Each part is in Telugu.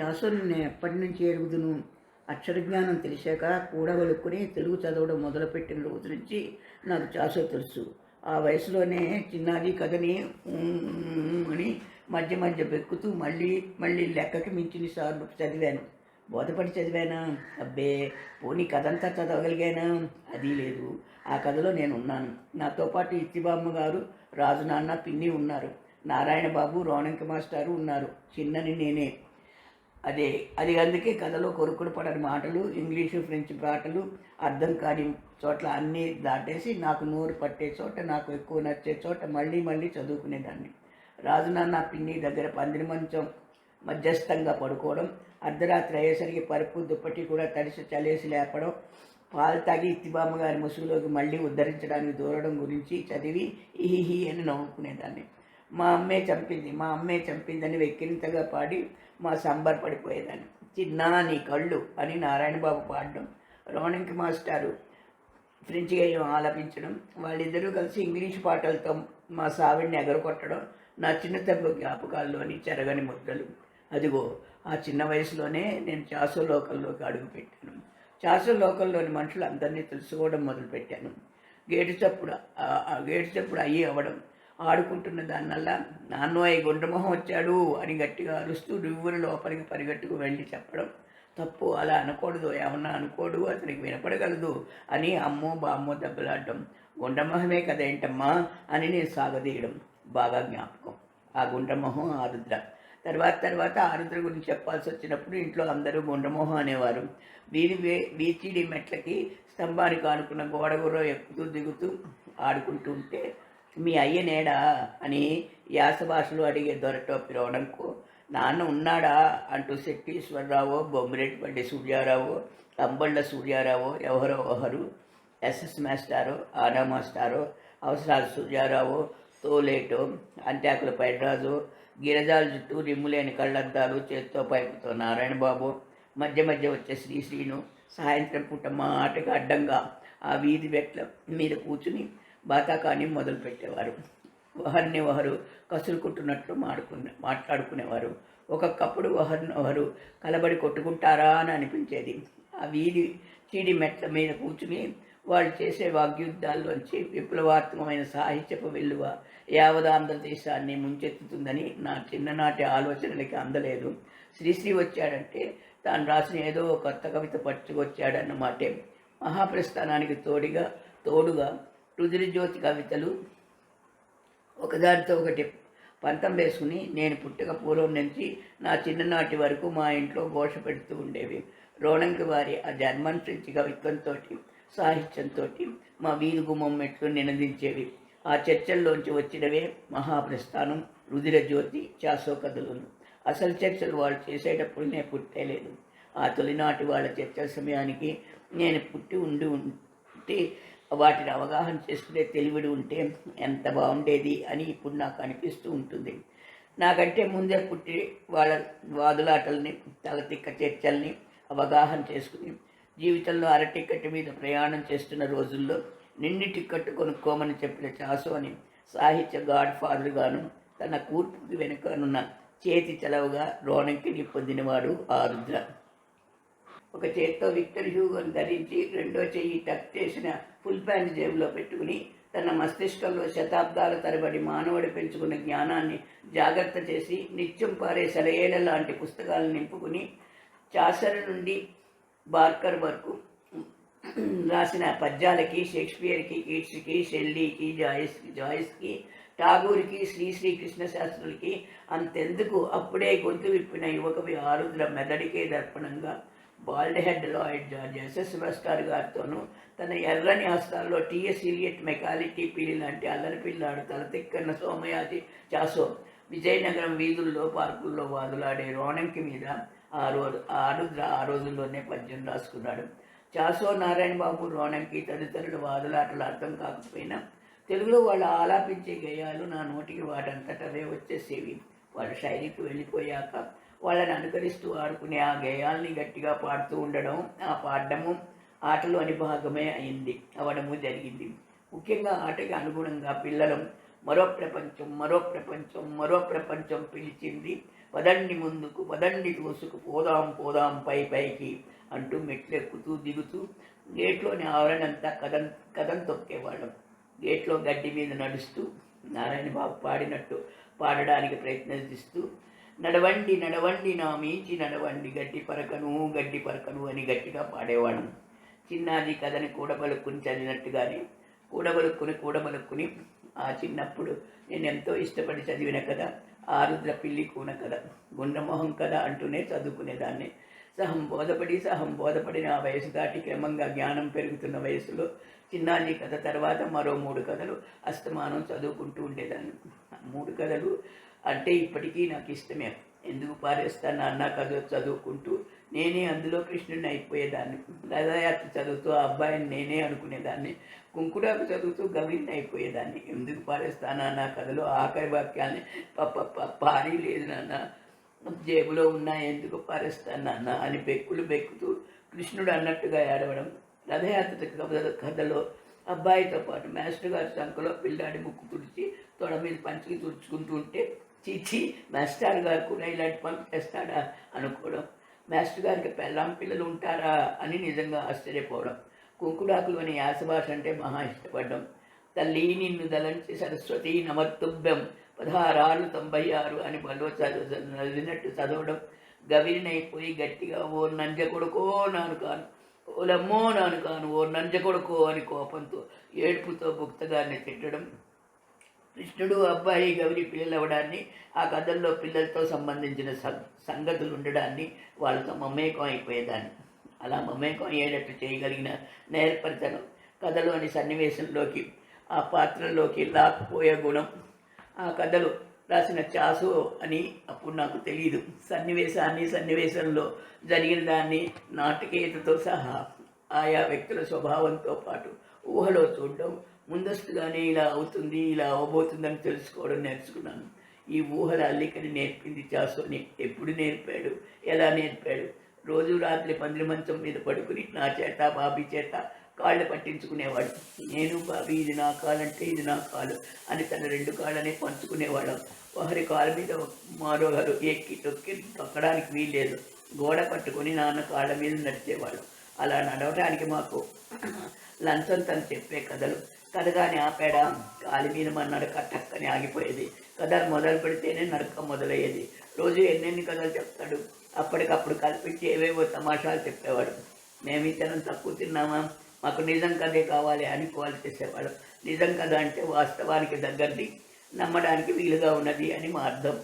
చాసుని నేను ఎప్పటి నుంచి ఎరుగుదును? అక్షరజ్ఞానం తెలిసాక కూడగలుక్కుని తెలుగు చదవడం మొదలుపెట్టిన రోజు నుంచి నాకు చాసో తెలుసు. ఆ వయసులోనే చిన్నది కథని అని మధ్య మధ్య బెక్కుతూ మళ్ళీ మళ్ళీ లెక్కకి మించిన సార్లు చదివాను. బోధపడి చదివానా. అబ్బే పోనీ కథంతా చదవగలిగానా? అది లేదు. ఆ కథలో నేను ఉన్నాను నాతో పాటు ఇత్తిబామ్మ గారు రాజు నాన్న పిన్ని ఉన్నారు. నారాయణ బాబు రోణంక మాస్టారు ఉన్నారు. చిన్నని నేనే. అదే అది అందుకే కథలో కొరుకుడు పడని మాటలు ఇంగ్లీషు ఫ్రెంచ్ పాటలు అర్థం కాని చోట్ల అన్నీ దాటేసి నాకు నోరు పట్టే చోట నాకు ఎక్కువ నచ్చే చోట మళ్ళీ మళ్ళీ చదువుకునేదాన్ని. రాజునాన్న పిన్ని దగ్గర పందిరి మంచం మధ్యస్థంగా పడుకోవడం అర్ధరాత్రి అయ్యేసరికి పరుపు దుప్పటి కూడా తడిసి చలేసి లేపడం పాలు తాగి ఇత్తిబామ్మ గారి ముసుగులోకి మళ్ళీ ఉద్ధరించడానికి దూరడం గురించి చదివి ఈహి అని నవ్వుకునేదాన్ని. మా అమ్మే చంపింది మా అమ్మే చంపిందని వెక్కిరింతగా పాడి మా సంబర్ పడిపోయేదాన్ని. చిన్నా నీ కళ్ళు అని నారాయణబాబు పాడడం రోణంకి మాస్టారు ఫ్రెంచ్ గేయం ఆలపించడం వాళ్ళిద్దరూ కలిసి ఇంగ్లీష్ పాటలతో మా సావిడిని ఎగరగొట్టడం నా చిన్నతప్పు జ్ఞాపకాల్లోని చెరగని ముద్దలు. అదిగో ఆ చిన్న వయసులోనే నేను చాసో లోకల్లోకి అడుగుపెట్టాను చాసో లోకల్లోని మనుషులు అందరినీ తెలుసుకోవడం మొదలుపెట్టాను. గేటు చప్పుడు గేటు చప్పుడు అయ్యి అవ్వడం ఆడుకుంటున్న దానివల్ల నాన్నోయ్ గుండ్రమొహం వచ్చాడు అని గట్టిగా అరుస్తూ రివ్వుల లోపలికి పరిగెట్టుకు వెళ్ళి చెప్పడం. తప్పు అలా అనకూడదు ఏమన్నా అనుకోడు అతనికి వినపడగలదు అని అమ్మో బామ్మో దెబ్బలాడడం. గుండ్రమొహమే కదేంటమ్మా అని నేను సాగదీయడం. బాగా జ్ఞాపకం. ఆ గుండ్రమొహం ఆరుద్ర తర్వాత తర్వాత ఆరుద్ర గురించి చెప్పాల్సి వచ్చినప్పుడు ఇంట్లో అందరూ గుండ్రమోహం అనేవారు. వీధి వీచిడి మెట్లకి స్తంభానికి ఆనుకున్న గోడగుర్ర ఎక్కుతూ దిగుతూ ఆడుకుంటూ ఉంటే మీ అయ్య నేడా అని యాసభాషలో అడిగే దొరటో పిలవడంకు నాన్న ఉన్నాడా? అంటూ శెట్టీశ్వరరావు బొమ్మిరెడ్డిపల్లి సూర్యారావు కంబళ్ళ సూర్యారావు ఎవరో ఒకరు ఎస్ఎస్ మాస్టారు ఆరా మాస్టారు అవసరాలు సూర్యారావు తోలేటు అంత్యాకుల పైరాజు గిరజాల చుట్టూ రిమ్ములేని కళ్ళద్దాలు చేత్తో పైపుతో నారాయణ బాబు మధ్య మధ్య వచ్చే శ్రీశ్రీను సాయంత్రం పూట మాటగా అడ్డంగా ఆ వీధి వెట్ల మీద కూర్చుని బాతాకాని మొదలుపెట్టేవారు. ఒకరిని ఒకరు కసురుకుంటున్నట్లు మాడుకునే మాట్లాడుకునేవారు. ఒక్కొక్కప్పుడు ఒకరిని ఒకరు కలబడి కొట్టుకుంటారా అని అనిపించేది. ఆ వీధి చీడి మెట్ల మీద కూర్చుని వాళ్ళు చేసే వాగ్యుద్ధాల్లోంచి విప్లవాత్మకమైన సాహిత్యపు విలువ యావదాంధ్ర దేశాన్ని ముంచెత్తుతుందని నా చిన్ననాటి ఆలోచనలకి అందలేదు. శ్రీశ్రీ వచ్చాడంటే తాను రాసిన ఏదో ఒక కొత్త కవిత పట్టుకొచ్చాడన్నమాటే. మహాప్రస్థానానికి తోడిగా తోడుగా రుద్రజ్యోతి కవితలు. ఒకదానితో ఒకటి పంతం వేసుకుని నేను పుట్టక పూర్వం నుంచి నా చిన్ననాటి వరకు మా ఇంట్లో ఘోష పెడుతూ ఉండేవి. రోణంకి వారి ఆ జర్మన్ ఫ్రెంచ్ కవిత్వంతో సాహిత్యంతో మా వీధి గుమ్మం మెట్లు నినదించేవి. ఆ చర్చల్లోంచి వచ్చినవే మహాప్రస్థానం రుధిరజ్యోతి చాసో కథలును. అసలు చర్చలు వాళ్ళు చేసేటప్పుడు నేను పుట్టేలేదు. ఆ తొలినాటి వాళ్ళ చర్చల సమయానికి నేను పుట్టి ఉండి ఉంటే వాటిని అవగాహన చేసుకునే తెలివిడి ఉంటే ఎంత బాగుండేది అని ఇప్పుడు నాకు అనిపిస్తూ ఉంటుంది. నాకంటే ముందే పుట్టి వాళ్ళ వాదులాటల్ని తలతిక్క చర్చల్ని అవగాహన చేసుకుని జీవితంలో అర టికెట్ మీద ప్రయాణం చేస్తున్న రోజుల్లో నిండి టికెట్ కొనుక్కోమని చెప్పిన చాసు అని సాహిత్య గాడ్ ఫాదర్గాను తన కూర్పుకి వెనుకనున్న చేతి చలవుగా రోణంకిని పొందినవాడు ఆరుద్ర ఒక చేత్తో విక్టర్ హ్యూగోని ధరించి రెండో చెయ్యి టక్ చేసిన ఫుల్ ప్యాంట్ జేబులో పెట్టుకుని తన మస్తిష్కంలో శతాబ్దాల తరబడి మానవుడు పెంచుకున్న జ్ఞానాన్ని జాగ్రత్త చేసి నిత్యం పారే సెలయేళ్ళ లాంటి పుస్తకాలను నింపుకుని చాసర నుండి బార్కర్ వరకు రాసిన పద్యాలకి షేక్స్పియర్కి కీట్స్కి షెల్లీకి జాయిస్కి జాయిస్కి ఠాగూర్కి శ్రీ శ్రీకృష్ణ శాస్త్రులకి అంతెందుకు? అప్పుడే గొంతు విప్పిన యువకవి ఆరుద్ర మెదడికే దర్పణంగా bald head Lloyd George SS Bhaskar గారితోనూ తన ఎర్రని హస్తాల్లో టిఎస్ ఇలియట్ మెకాలిటీ పిల్లి లాంటి అల్లరి పిల్లాడు తలతిక్కన్న సోమయాజి చాసో. విజయనగరం వీధుల్లో పార్కుల్లో వాదులాడే రోణంకి మీద ఆ రోజు ఆరుద్ర ఆ రోజుల్లోనే పద్యం రాసుకున్నాడు. చాసో నారాయణ బాబు రోణంకి తదితరుల వాదులాటలు అర్థం కాకపోయినా తెలుగులో వాళ్ళు ఆలాపించే గేయాలు నా నోటికి వాటంతటవే వచ్చేసేవి. వాళ్ళ శైలికి వెళ్ళిపోయాక వాళ్ళని అనుకరిస్తూ ఆడుకునే ఆ గేయాల్ని గట్టిగా పాడుతూ ఉండడం ఆ పాడడము ఆటలోని భాగమే అయింది అవడము జరిగింది. ముఖ్యంగా ఆటకి అనుగుణంగా పిల్లలు మరో ప్రపంచం మరో ప్రపంచం మరో ప్రపంచం పిలిచింది పదండి ముందుకు పదండి దోసుకు పోదాం పోదాం పై పైకి అంటూ మెట్లు ఎక్కుతూ దిగుతూ గేట్లోని ఆవరణంతా కథం కథం తొక్కేవాళ్ళం. గేట్లో గడ్డి మీద నడుస్తూ నారాయణ బాబు పాడినట్టు పాడడానికి ప్రయత్నిస్తూ నడవండి నడవండి నా మీచి నడవండి గడ్డి పరకను గడ్డి పరకను అని గట్టిగా పాడేవాళ్ళం చిన్నాది కథని కూడబలుక్కుని చదివినట్టుగానే కూడబలుక్కుని కూడబలుక్కుని ఆ చిన్నప్పుడు నేను ఎంతో ఇష్టపడి చదివిన కథ ఆరుద్ర పిల్లి కూన కథ గుండ్రమోహం కథ అంటూనే చదువుకునేదాన్ని. సహం బోధపడి సహం బోధపడిన ఆ వయసు దాటి క్రమంగా జ్ఞానం పెరుగుతున్న వయసులో చిన్నాజీ కథ తర్వాత మరో మూడు కథలు అస్తమానం చదువుకుంటూ ఉండేదాన్ని. ఆ మూడు కథలు అంటే ఇప్పటికీ నాకు ఇష్టమే. ఎందుకు పారేస్తాను అన్న కథ చదువుకుంటూ? నేనే అందులో కృష్ణుడిని అయిపోయేదాన్ని. రథయాత్ర చదువుతూ ఆ అబ్బాయిని నేనే అనుకునేదాన్ని. కుంకుడాకు చదువుతూ గవిని అయిపోయేదాన్ని. ఎందుకు పారేస్తానా నా కథలో ఆఖరి వాక్యాన్ని? పప్ప పారీ లేదు నాన్న. జేబులో ఉన్నా ఎందుకు పారేస్తాను నాన్న? అని బెక్కులు బెక్కుతూ కృష్ణుడు అన్నట్టుగా ఏడవడం. రథయాత్ర కథలో అబ్బాయితో పాటు మాస్టర్ గారి సంఖలో పిల్లాడి ముక్కు తుడిచి తొడ మీద పంచికి తుడుచుకుంటూ ఉంటే చీచి మాస్టర్ గారు కూడా ఇలాంటి పనులు చేస్తాడా అనుకోవడం. మాస్టర్ గారికి పెళ్ళాం పిల్లలు ఉంటారా అని నిజంగా ఆశ్చర్యపోవడం. కుంకుడాకులోని యాస భాష అంటే మహా ఇష్టపడడం. తల్లి నిన్ను దలంచి సరస్వతి నమర్తుభ్యం పదహారు తొంభై ఆరు అని బలో చదువు చదివినట్టు చదవడం. గవిరినైపోయి గట్టిగా ఓ నంజ కొడుకో నాను కాను ఓలమ్మో నాను కాను ఓ నంజ కొడుకో అని కోపంతో ఏడుపుతో భుక్తగారిని తిట్టడం. కృష్ణుడు అబ్బాయి గౌరి పిల్లలు అవ్వడాన్ని ఆ కథల్లో పిల్లలతో సంబంధించిన సం- సంగతులు ఉండడాన్ని వాళ్ళతో మమేకం అయిపోయేదాన్ని. అలా మమేకం అయ్యేటట్టు చేయగలిగిన నేర్పరితనం కథలోని సన్నివేశంలోకి ఆ పాత్రలోకి లాక్కుపోయే గుణం ఆ కథలు రాసిన చాసు అని అప్పుడు నాకు తెలియదు సన్నివేశాన్ని సన్నివేశంలో జరిగిన దాన్ని నాటకీయతతో సహా ఆయా వ్యక్తుల స్వభావంతో పాటు ఊహలో చూడడం ముందస్తుగానే ఇలా అవుతుంది ఇలా అవబోతుందని తెలుసుకోవడం నేర్చుకున్నాను. ఈ ఊహల అల్లికని నేర్పింది చాసుని ఎప్పుడు నేర్పాడు? ఎలా నేర్పాడు? రోజు రాత్రి పందిరి మంచం మీద పడుకుని నా చేత బాబీ చేత కాళ్ళు పట్టించుకునేవాడు. నేను బాబీ ఇది నా కాలంటే ఇది నా కాలు అని తన రెండు కాళ్ళని పంచుకునేవాడు ఒకరి కాలు మీద మరొకరు ఎక్కి తొక్కి తొక్కడానికి వీల్లేదు. గోడ పట్టుకొని నాన్న కాళ్ళ మీద నడిచేవాడు అలా నడవడానికి మాకు లంచం తను చెప్పే కథలు కథ ఆపాడా? కాలి మీద మన నడక టక్కని ఆగిపోయేది. కథ మొదలు పెడితేనే నడక మొదలయ్యేది. రోజు ఎన్నెన్ని కథలు చెప్తాడు? అప్పటికప్పుడు కల్పించి ఏవేవో తమాషాలు చెప్పేవాడు. మేము ఇతరం తక్కువ తిన్నామా? మాకు నిజం కథే కావాలి అని కాల్ చేసేవాడు. నిజం కథ అంటే వాస్తవానికి దగ్గరది. నమ్మడానికి వీలుగా ఉన్నది అని మా అర్థం.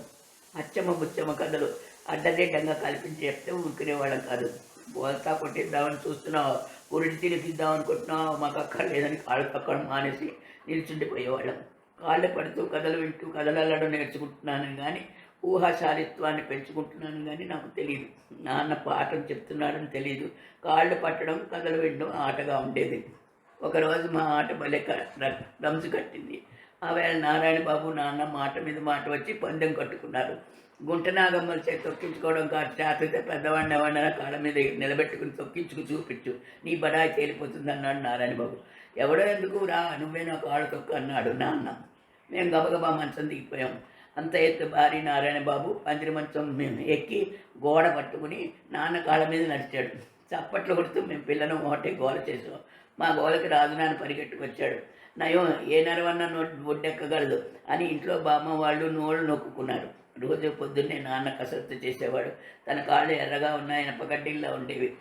అచ్చమ్మ బుచ్చమ కథలు. అడ్డదిడ్డంగా కల్పించి చెప్తే ఊరుకునేవాళ్ళం కాదు. బోల్తా కొట్టిద్దామని చూస్తున్నావు? గురించి తినిపిద్దాం అనుకుంటున్నావు మాకు అక్కర్లేదని కాళ్ళు తక్కడం మానేసి నిల్చుండిపోయేవాళ్ళం కాళ్ళు పడుతూ కథలు వింటూ కథలల్లడం నేర్చుకుంటున్నాను కానీ ఊహాశాలిత్వాన్ని పెంచుకుంటున్నాను కానీ నాకు తెలియదు నాన్న పాఠం చెప్తున్నాడని తెలియదు కాళ్ళు పట్టడం కథలు వినడం ఆటగా ఉండేది. ఒకరోజు మా ఆట భలే రంజు కట్టింది. ఆ వేళ నారాయణ బాబు నాన్న మాట మీద మాట వచ్చి పందెం కట్టుకున్నారు. గుంట నాగమ్మల చేతి తొక్కించుకోవడం కాదు చేతతే పెద్దవాడిని ఎవరినైనా కాళ్ళ మీద నిలబెట్టుకుని తొక్కించుకు చూపించు. నీ బడాయి తేలిపోతుంది అన్నాడు నారాయణ బాబు. ఎవడో ఎందుకు రా నువ్వే నా కాళ్ళు తొక్కు అన్నాడు నాన్న. మేము గబగబా మంచం దిగిపోయాం. అంత ఎత్తు భారీ నారాయణ బాబు పందిరి మంచం మేము ఎక్కి గోడ పట్టుకుని నాన్న కాళ్ళ మీద నడిచాడు. చప్పట్లు కొడుతూ మేము పిల్లను ఒకటే గోల చేసాం మా గోలకి రాజు నాన్న పరిగెట్టుకొచ్చాడు. నయం ఏ నరవన్న నోట్ ఒడ్డెక్కగలదు అని ఇంట్లో బామ్మ వాళ్ళు నోళ్ళు నొక్కుకున్నారు. రోజు పొద్దున్నే నాన్న కసరత్తు చేసేవాడు. తన కాళ్ళు ఎర్రగా ఉన్న ఇనపగడ్డిల్లా ఉండేవి.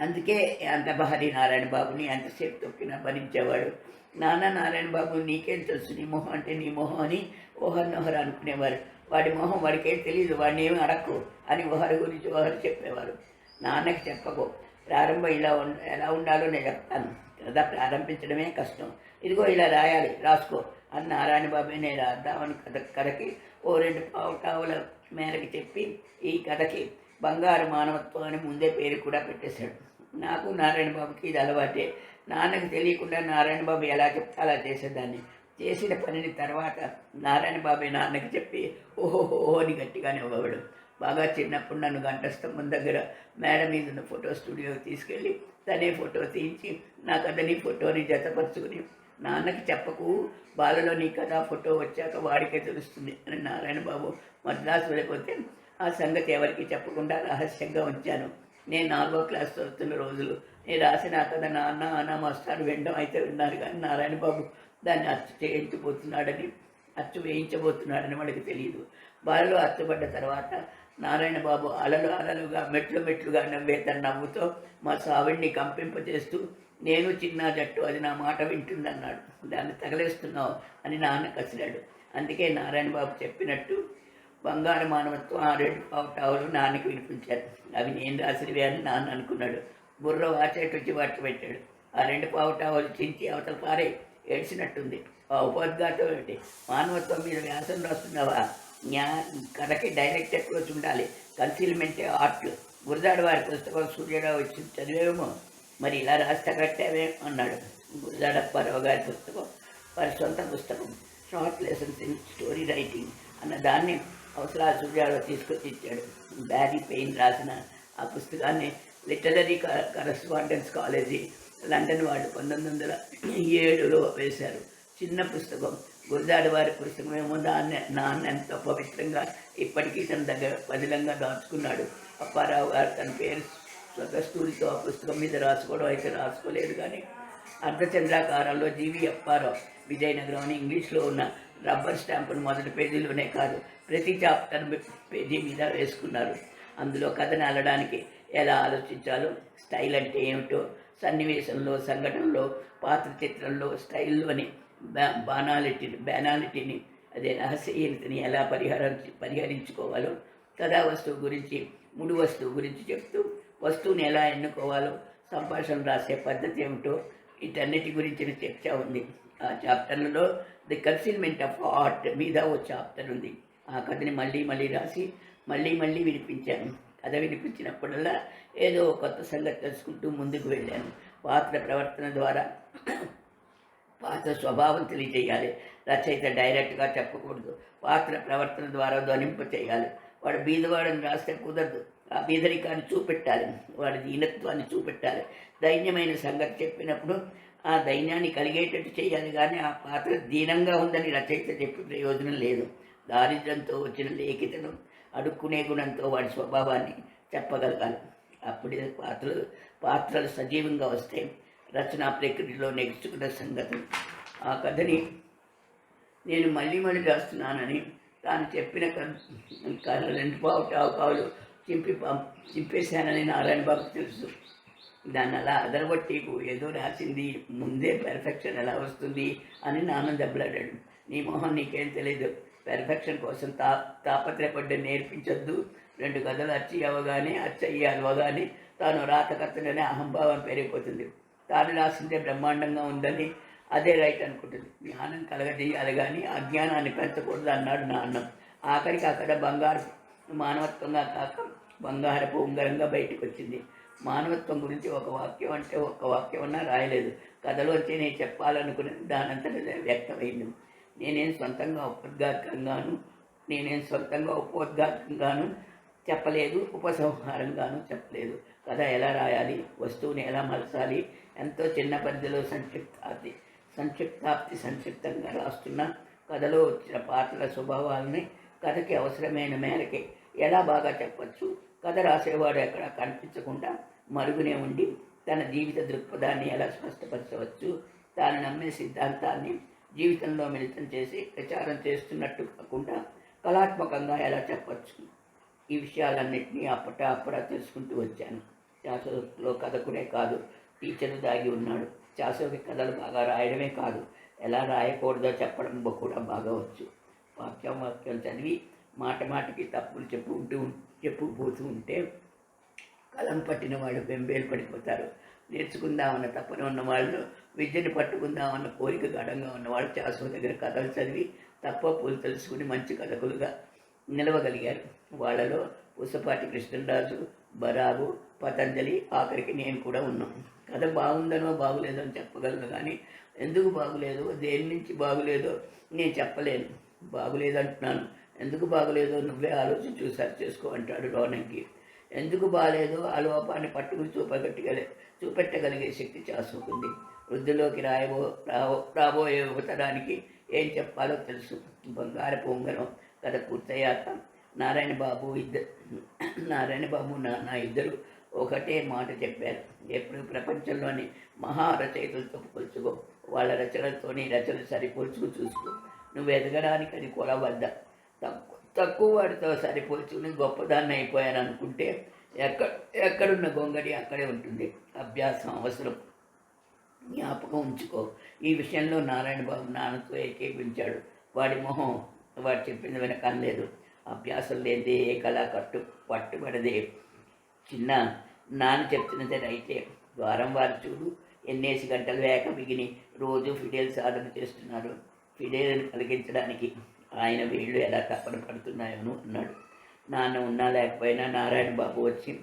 అందుకే అంత భారీ నారాయణ బాబుని ఎంతసేపు తొక్కినా భరించేవాడు. నాన్న నారాయణ బాబు నీకేం తెలుసు నీ మొహం అంటే నీ మొహం అని ఓహర్నోహర్ అనుకునేవారు. వాడి మొహం వాడికేం తెలియదు వాడిని ఏమి అడక్కు అని ఓహరి గురించి ఓహరి చెప్పేవారు. నాన్నకి చెప్పకు ప్రారంభం ఇలా ఉండ ఎలా ఉండాలో నేను చెప్తాను. కథ ప్రారంభించడమే కష్టం. ఇదిగో ఇలా రాయాలి రాసుకో. అని నారాయణ బాబు నేను రాద్దామని కథ కథకి ఓ రెండు పావుటావుల మేరకు చెప్పి ఈ కథకి బంగారు మానవత్వం అని ముందే పేరు కూడా పెట్టేశాడు. నాకు నారాయణ బాబుకి ఇది అలవాటే. నాన్నకి తెలియకుండా నారాయణ బాబు ఎలా చెప్తే అలా చేసేదాన్ని. చేసిన పనిని తర్వాత నారాయణ బాబు నాన్నకి చెప్పి ఓహో అని గట్టిగానే ఇవ్వడు బాగా చిన్నప్పుడు నన్ను గంటస్తంభం దగ్గర మేడ మీద ఉన్న ఫోటో స్టూడియోకి తీసుకెళ్ళి తనే ఫోటో తీయించి నా అతని ఫోటోని జతపరుచుకుని నాన్నకి చెప్పకు బాలలో నీ కథ ఫోటో వచ్చాక వాడికే తెలుస్తుంది అని నారాయణ బాబు మద్రాసు వెళ్ళిపోతే ఆ సంగతి ఎవరికి చెప్పకుండా రహస్యంగా ఉంచాను. నేను నాలుగో క్లాస్ చదువుతున్న రోజులు నేను రాసిన కథ నాన్న అన్న మాస్టర్ వినడం అయితే విన్నారు కానీ నారాయణ బాబు దాన్ని అచ్చు చేయించబోతున్నాడని అచ్చు వేయించబోతున్నాడని వాడికి తెలియదు బాలలో అచ్చుపడ్డ తర్వాత నారాయణ బాబు అలలు అలలుగా మెట్లు మెట్లుగా నవ్వే తన నవ్వుతో మా సావిడిని కంపింపజేస్తూ నేను చిన్న జట్టు అది నా మాట వింటుందన్నాడు. దాన్ని తగలేస్తున్నావు అని నాన్న కసిరాడు అందుకే నారాయణ బాబు చెప్పినట్టు బంగారు మానవత్వం ఆ రెండు పావుటావులు నాన్నకి వినిపించారు. అవి నేను రాసినవి అని నాన్న అనుకున్నాడు. బుర్ర వాచేటొచ్చి వాటి పెట్టాడు. ఆ రెండు పావుటావులు చించి అవతల పారే ఏడ్చినట్టుంది. ఆ ఉపోద్ఘాతం ఏంటి? మానవత్వం మీద వ్యాసం రాస్తున్నావా? కథకి డైరెక్ట్ అప్రోచ్ ఉండాలి కన్సీల్మెంట్ ఆర్ట్. గురజాడ వారి పుస్తకం సూర్యరావు వచ్చి చదివేమో? మరి ఇలా రాస్తే కట్టావే? అన్నాడు. గురదాడప్పారావు గారి పుస్తకం వారి సొంత పుస్తకం. Short lessons in story writing అన్న దాన్ని అవసరాలు సూర్యారావు తీసుకొచ్చి ఇచ్చాడు. బ్యారీ పెయిన్ రాసిన ఆ పుస్తకాన్ని లిటరరీ కరస్పాండెన్స్ కాలేజీ లండన్ వాళ్ళు పంతొమ్మిది వందల ఏడులో వేశారు. చిన్న పుస్తకం. గురదాడి వారి పుస్తకమేమో దాన్ని నాన్న ఎంతో పవిత్రంగా ఇప్పటికీ తన దగ్గర పదిలంగా దాచుకున్నాడు. అప్పారావు గారు తన పేరు స్వతస్తూరితో ఆ పుస్తకం మీద రాసుకోవడం అయితే రాసుకోలేదు కానీ అర్ధచంద్రాకారంలో జీవి అప్పారావు విజయనగరం అని ఇంగ్లీష్లో ఉన్న రబ్బర్ స్టాంపును మొదటి పేజీలోనే కాదు ప్రతి చాప్టర్ పేజీ మీద వేసుకున్నారు. అందులో కథను అల్లడానికి ఎలా ఆలోచించాలో స్టైల్ అంటే ఏమిటో సన్నివేశంలో సంఘటనలో పాత్ర చిత్రంలో స్టైల్లోని బా- బ్యానాలిటీని అదే రహస్యహీనతని ఎలా పరిహారం పరిహరించుకోవాలో కథా వస్తువు గురించి ముడి వస్తువు గురించి చెప్తూ వస్తువుని ఎలా ఎన్నుకోవాలో సంభాషణ రాసే పద్ధతి ఏమిటో వీటన్నిటి గురించిన చర్చ ఉంది. ఆ చాప్టర్లలో ది కన్సిల్మెంట్ ఆఫ్ ఆర్ట్ మీద ఓ చాప్టర్ ఉంది. ఆ కథని మళ్ళీ మళ్ళీ రాసి మళ్ళీ మళ్ళీ వినిపించాను. కథ వినిపించినప్పుడల్లా ఏదో కొత్త సంగతి తెలుసుకుంటూ ముందుకు వెళ్ళాను. పాత్ర ప్రవర్తన ద్వారా పాత్ర స్వభావం తెలియజేయాలి. రచయిత డైరెక్ట్గా చెప్పకూడదు. పాత్ర ప్రవర్తన ద్వారా ధ్వనింప చేయాలి. వాడు బీదవాడని రాస్తే కుదరదు. ఆ బీదరికాన్ని చూపెట్టాలి. వాడి దీనత్వాన్ని చూపెట్టాలి. దైన్యమైన సంగతి చెప్పినప్పుడు ఆ దైన్యాన్ని కలిగేటట్టు చేయాలి. కానీ ఆ పాత్ర దీనంగా ఉందని రచయిత చెప్పి ప్రయోజనం లేదు. దారిద్ర్యంతో వచ్చిన లేఖితను అడుక్కునే గుణంతో వాడి స్వభావాన్ని చెప్పగలగాలి. అప్పుడే పాత్రలు పాత్రలు సజీవంగా వస్తాయి రచనా ప్రక్రియలో నేర్చుకున్న సంగతి. ఆ కథని నేను మళ్ళీ మళ్ళీ రాస్తున్నానని తాను చెప్పిన కథ రెండు పావు టావుకావులు చింపి చింపేశానని నారాయణ బాబు తెలుసు. దాన్ని అలా అదరగొట్టి ఏదో రాసింది ముందే పెర్ఫెక్షన్ ఎలా వస్తుంది అని నాన్న దెబ్బలాడాడు. నీ మొహం నీకేం తెలియదు పెర్ఫెక్షన్ కోసం తా తాపత్రయపడ్డ నేర్పించొద్దు. రెండు కథలు అచ్చి అవ్వగానే అచ్చయ్యి అవ్వగానే తాను రాతకర్తననే అహంభావం పెరిగిపోతుంది. తాను రాసిందే బ్రహ్మాండంగా ఉందని అదే రైట్ అనుకుంటుంది. జ్ఞానం కలగజేయాలి కానీ అజ్ఞానాన్ని పెంచకూడదు అన్నాడు నాన్న. ఆఖరికి అక్కడ బంగారు మానవత్వంగా కాక బంగారపు ఉంగరంగా బయటకు వచ్చింది మానవత్వం గురించి ఒక వాక్యం అంటే ఒక వాక్యం అన్నా రాయలేదు. కథలోంచి నేను చెప్పాలనుకునే దానంతట వ్యక్తమైంది. నేనేం సొంతంగా ఉపద్ఘాతంగాను నేనేం సొంతంగా ఉపోద్ఘాతంగాను చెప్పలేదు ఉపసంహారంగాను చెప్పలేదు. కథ ఎలా రాయాలి వస్తువుని ఎలా మలచాలి ఎంతో చిన్న పరిధిలో సంక్షిప్తాప్తి సంక్షిప్తాప్తి సంక్షిప్తంగా రాస్తున్న కథలో వచ్చిన పాత్రల స్వభావాలని కథకి అవసరమైన మేరకి ఎలా బాగా చెప్పచ్చు? కథ రాసేవాడు ఎక్కడ కనిపించకుండా మరుగునే ఉండి తన జీవిత దృక్పథాన్ని ఎలా స్పష్టపరచవచ్చు? తాను నమ్మే సిద్ధాంతాన్ని జీవితంలో మిళితం చేసి ప్రచారం చేస్తున్నట్టు కాకుండా కళాత్మకంగా ఎలా చెప్పచ్చు? ఈ విషయాలన్నింటినీ అప్పట అప్పుడ తెలుసుకుంటూ వచ్చాను. శాసలో కథకుడే కాదు టీచర్ దాగి ఉన్నాడు. చాసోకి కథలు బాగా రాయడమే కాదు. ఎలా రాయకూడదో చెప్పడం కూడా బాగా వచ్చు. వాక్యం వాక్యం చదివి మాట మాటకి తప్పులు చెప్పుకుంటూ చెప్పుకుపోతూ ఉంటే కలం పట్టిన వాళ్ళు బెంబేలు పడిపోతారు. నేర్చుకుందామన్న తపన ఉన్న వాళ్ళు విద్యను పట్టుకుందామన్న కోరిక గాఢంగా ఉన్నవాళ్ళు చాసో దగ్గర కథలు చదివి తప్పప్పులు తెలుసుకుని మంచి కథకులుగా నిలవగలిగారు. వాళ్ళలో పుసపాటి కృష్ణరాజు బరాబు పతంజలి ఆఖరికి నేను కూడా ఉన్నాను కథ బాగుందనో బాగులేదో అని చెప్పగలను కానీ ఎందుకు బాగులేదు? దేని నుంచి బాగులేదో నేను చెప్పలేను. బాగులేదు అంటున్నాను. ఎందుకు బాగులేదో నువ్వే ఆలోచన చూసారు చేసుకో అంటాడు రోనంకి. ఎందుకు బాగాలేదో ఆ లోపాన్ని పట్టుకుని చూపగట్టగలే చూపెట్టగలిగే శక్తి చాసుకుంది. వృద్ధిలోకి రాయబో రాబో రాబోయే యువతరానికి ఏం చెప్పాలో తెలుసు. బంగారపు ఉంగరం కథ పూర్తయ్యాక నారాయణ బాబు ఇద్దరు నారాయణ బాబు నాన్న ఇద్దరు ఒకటే మాట చెప్పారు. ఎప్పుడు ప్రపంచంలోని మహా రచయితలతో పోల్చుకో వాళ్ళ రచనలతోని రచనలు సరిపోల్చుకు చూసుకో. నువ్వు ఎదగడానికి అది కొలవద్ద తక్కువ తక్కువ వాడితో సరిపోల్చుకుని గొప్పదాన్ని అయిపోయాను అనుకుంటే ఎక్కడ ఎక్కడున్న గొంగడి అక్కడే ఉంటుంది. అభ్యాసం అవసరం. జ్ఞాపకం ఉంచుకో. ఈ విషయంలో నారాయణ బాబు నాన్నతో ఏకీపించాడు. వాడి మొహం వాడు చెప్పింది వినకలేదు. అభ్యాసం లేదే ఏ కళ కట్టు పట్టుబడదే. చిన్న నాన్న చెప్తున్నది అయితే వారం వారు చూడు ఎన్నేసి గంటలు వేక మిగిని రోజు ఫిడేల్ సాధన చేస్తున్నారు ఫిడేల్ని కలిగించడానికి ఆయన వీళ్ళు ఎలా తప్పన పడుతున్నాయోను అన్నాడు. నాన్న ఉన్నా లేకపోయినా నారాయణ బాబు వచ్చి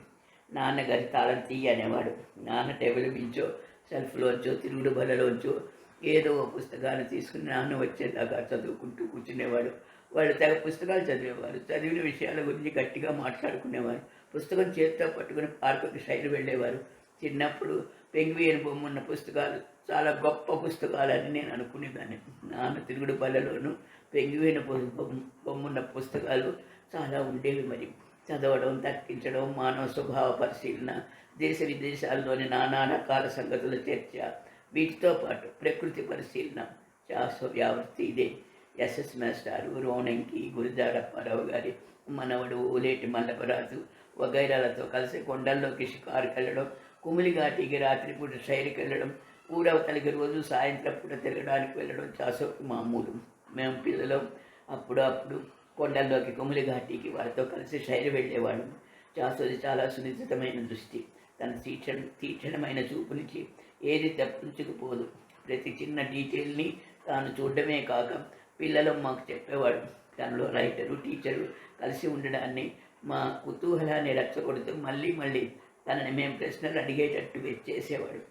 నాన్న గారి తాళం తీయి అనేవాడు. నాన్న టేబుల్ మించో సెల్ఫ్లోంచో తిరుగుడు బలలోంచో ఏదో ఒక పుస్తకాన్ని తీసుకుని నాన్న వచ్చేదాకా చదువుకుంటూ కూర్చునేవాడు. వాళ్ళు తెగ పుస్తకాలు చదివేవారు. చదివిన విషయాల గురించి గట్టిగా మాట్లాడుకునేవారు. పుస్తకం చేతితో పట్టుకుని పార్కుకి శైలి వెళ్ళేవారు. చిన్నప్పుడు పెంగ్వియన్ బొమ్మ ఉన్న పుస్తకాలు చాలా గొప్ప పుస్తకాలని నేను అనుకునేదాన్ని. నాన్న తిరుగుడు పల్లెలోనూ పెంగ్వియన్ బొమ్మ ఉన్న పుస్తకాలు చాలా ఉండేవి మరి. చదవడం తర్కించడం మానవ స్వభావ పరిశీలన దేశ విదేశాల్లోని నానా రకాల సంగతుల చర్చ వీటితో పాటు ప్రకృతి పరిశీలన శాస్త్ర వ్యావృత్తి ఇదే. ఎస్ఎస్ మాస్టారు రోణంకి గురుజాడప్పారావు గారి మనవడు ఓలేటి మల్లపరాజు వగైరాలతో కలిసి కొండల్లోకి షికారుకెళ్ళడం కుమిలి ఘాటికి రాత్రిపూట శైలికి వెళ్ళడం ఊరవతలకి రోజు సాయంత్రం పూట తిరగడానికి వెళ్ళడం చాసోకి మామూలు. మేము పిల్లలు. అప్పుడు అప్పుడు కొండల్లోకి కుమిలి ఘాటికి వారితో కలిసి శైలి వెళ్ళేవాడు చాసోది చాలా సునిశ్చితమైన దృష్టి. తన తీక్షణ తీక్షణమైన చూపునిచ్చి ఏది తప్పించుకుపోదు. ప్రతి చిన్న డీటెయిల్ని తాను చూడడమే కాక పిల్లలు మాకు చెప్పేవాడు. తనలో రైటరు టీచరు కలిసి ఉండడాన్ని మా కుతూహలాన్ని రెచ్చగొడుతూ మళ్ళీ మళ్ళీ తనని మేము ప్రశ్నలు అడిగేటట్టు చేసేవాడు.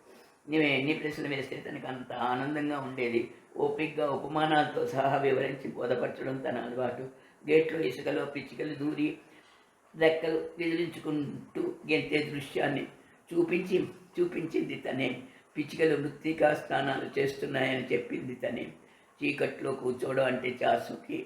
మేము ఎన్ని ప్రశ్నలు వేస్తే తనకు అంత ఆనందంగా ఉండేది. ఓపిక్గా ఉపమానాలతో సహా వివరించి బోధపరచడం తన అలవాటు. గేట్లో ఇసుకలో పిచ్చికలు దూరి రెక్కలు విదిలించుకుంటూ గెంతే దృశ్యాన్ని చూపించి చూపించింది తనే. పిచ్చికలు మృత్తికా స్నానాలు చేస్తున్నాయని చెప్పింది తనే. చీకట్లో కూర్చోవడం అంటే చాసుకి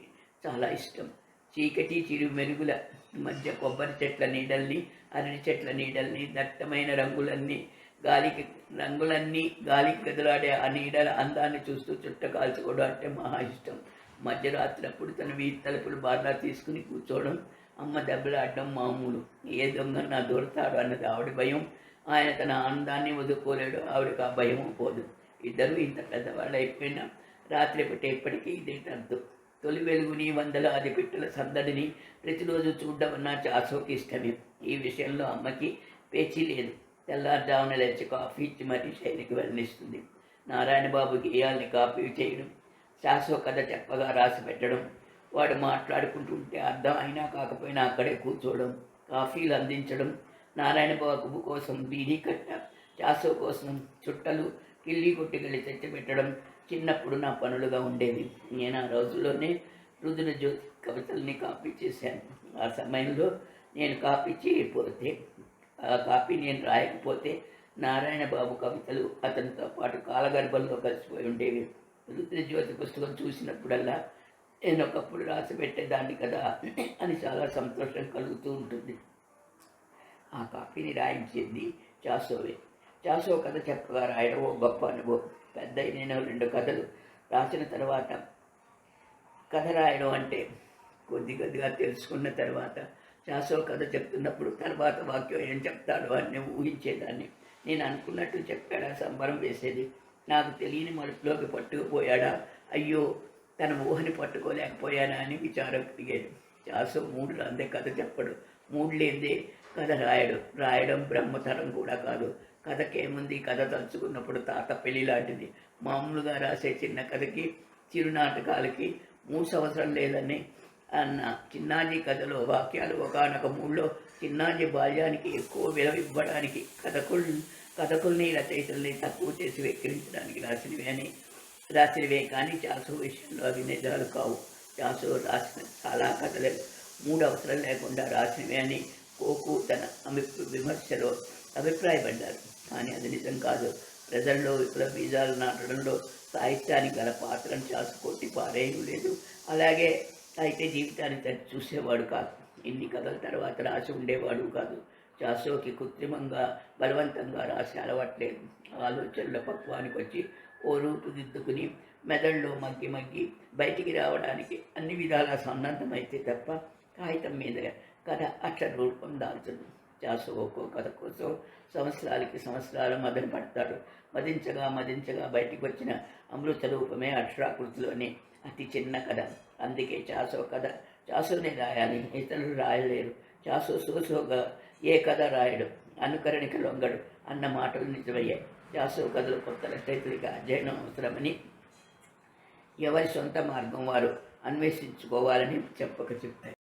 చాలా ఇష్టం. చీకటి చిరు మెరుగుల మధ్య కొబ్బరి చెట్ల నీడల్ని అరటి చెట్ల నీడల్ని దట్టమైన రంగులన్నీ గాలికి రంగులన్నీ గాలికి కదలాడే ఆ నీడల అందాన్ని చూస్తూ చుట్ట కాల్చుకోవడం అంటే మహా ఇష్టం. మధ్యరాత్రి అప్పుడు తన వీధి తలుపులు బాగా తీసుకుని కూర్చోవడం అమ్మ దెబ్బలాడడం మామూలు. ఏ దొంగ నా దూరతాడు అన్నది ఆవిడ భయం. ఆయన తన ఆనందాన్ని వదుకోలేడు ఆవిడకి ఆ భయం పోదు. ఇద్దరు ఇంత పెద్దవాళ్ళు అయిపోయినా రాత్రి పూట ఇప్పటికీ ఇదే అర్థం తొలి వెలుగుని వందలాది పిట్టల సందడిని ప్రతిరోజు చూడడం నాకు చాసోకి ఇష్టమే ఈ విషయంలో అమ్మకి పేచీ లేదు. తెల్లారుజామున లేచి కాఫీ ఇచ్చి మరీ శైలికి వర్ణిస్తుంది. నారాయణబాబు గేయాల్ని కాపీ చేయడం శాసో కథ చెప్పగా రాసి పెట్టడం వాడు మాట్లాడుకుంటుంటే అర్థం అయినా కాకపోయినా అక్కడే కూర్చోవడం కాఫీలు అందించడం నారాయణబాబు కోసం బీడీ కట్ట చాసో కోసం చుట్టలు కిల్లి కొట్టుకెళ్ళి తెచ్చిపెట్టడం చిన్నప్పుడు నా పనులుగా ఉండేది నేను ఆ రోజుల్లోనే రుదుల జ్యోతి కవితల్ని కాపీ చేశాను. ఆ సమయంలో నేను కాపీ చేయకపోతే ఆ కాపీ నేను రాయకపోతే నారాయణ బాబు కవితలు అతనితో పాటు కాలగర్భంలో కలిసిపోయి ఉండేవి. రుద్ర జ్యోతి పుస్తకం చూసినప్పుడల్లా నేను ఒకప్పుడు రాసి పెట్టేదాన్ని కదా అని చాలా సంతోషం కలుగుతూ ఉంటుంది. ఆ కాపీని రాయించింది చాసోవే. చాసో కథ చెప్పగా రాయడం ఓ గొప్ప అనుభవం. పెద్ద నేను రెండు కథలు రాసిన తర్వాత కథ రాయడం అంటే కొద్ది కొద్దిగా తెలుసుకున్న తర్వాత చాసో కథ చెప్తున్నప్పుడు తర్వాత వాక్యం ఏం చెప్తాడో అని ఊహించేదాన్ని. నేను అనుకున్నట్టు చెప్పాడా సంబరం వేసేది. నాకు తెలియని మలుపులోకి పట్టుకుపోయాడా అయ్యో తన ఊహని పట్టుకోలేకపోయానా అని విచారం కలిగేది. చాసో మూడు అందే కథ చెప్పడు. మూడు లేదే కథ రాయడు. రాయడం బ్రహ్మతరం కూడా కాదు. కథకేముంది? కథ తలుచుకున్నప్పుడు తాత పెళ్ళి లాంటిది. మామూలుగా రాసే చిన్న కథకి చిరునాటకాలకి మూడు అవసరం లేదని అన్న చిన్నాజీ కథలో వాక్యాలు ఒకనొక మూడులో చిన్నాజీ బాల్యానికి ఎక్కువ విలువ ఇవ్వడానికి కథకుల్ కథకుల్ని రచయితల్ని తక్కువ చేసి వెక్కిరించడానికి రాసినవి అని రాసినవే కానీ చాసు విషయంలో అవి నిజాలు కావు. చాసు రాసిన చాలా కథలు. మూడు అవసరం లేకుండా రాసినవి అని కోకు తన అమి విమర్శలో అభిప్రాయపడ్డారు. కానీ అది నిజం కాదు. ప్రజల్లో విప్లవ బీజాలు నాటడంలో సాహిత్యానికి గల పాత్రను చాసు కొట్టి పారేయడం లేదు. అలాగే అయితే జీవితాన్ని చూసేవాడు కాదు. ఇన్ని కథల తర్వాత రాసి ఉండేవాడు కాదు. చాసోకి కృత్రిమంగా బలవంతంగా రాసి అలవట్లేదు ఆలోచనల పక్వానికి వచ్చి ఓ రూపుదిద్దుకుని మెదడులో మగ్గి మగ్గి బయటికి రావడానికి అన్ని విధాలా సన్నద్ధమైతే తప్ప కాగితం మీద కథ అక్షర రూపం దాల్చదు. చాసు ఒక్కో కథ కోసం సంవత్సరాలకి సంవత్సరాలు మదన పడతాడు. మదించగా మదించగా బయటికి వచ్చిన అమృత రూపమే అక్షరాకృతిలోని అతి చిన్న కథ. అందుకే చాసో కథ చాసునే రాయాలి ఇతరులు రాయలేరు. చాసు సోసోగా ఏ కథ రాయడు అనుకరణకి లొంగడు అన్న మాటలు నిజమయ్యాయి చాసు కథలు కొత్త రచయితులకి అధ్యయనం అవసరమని ఎవరి సొంత మార్గం వారు అన్వేషించుకోవాలని చెప్పక చెప్తాయి.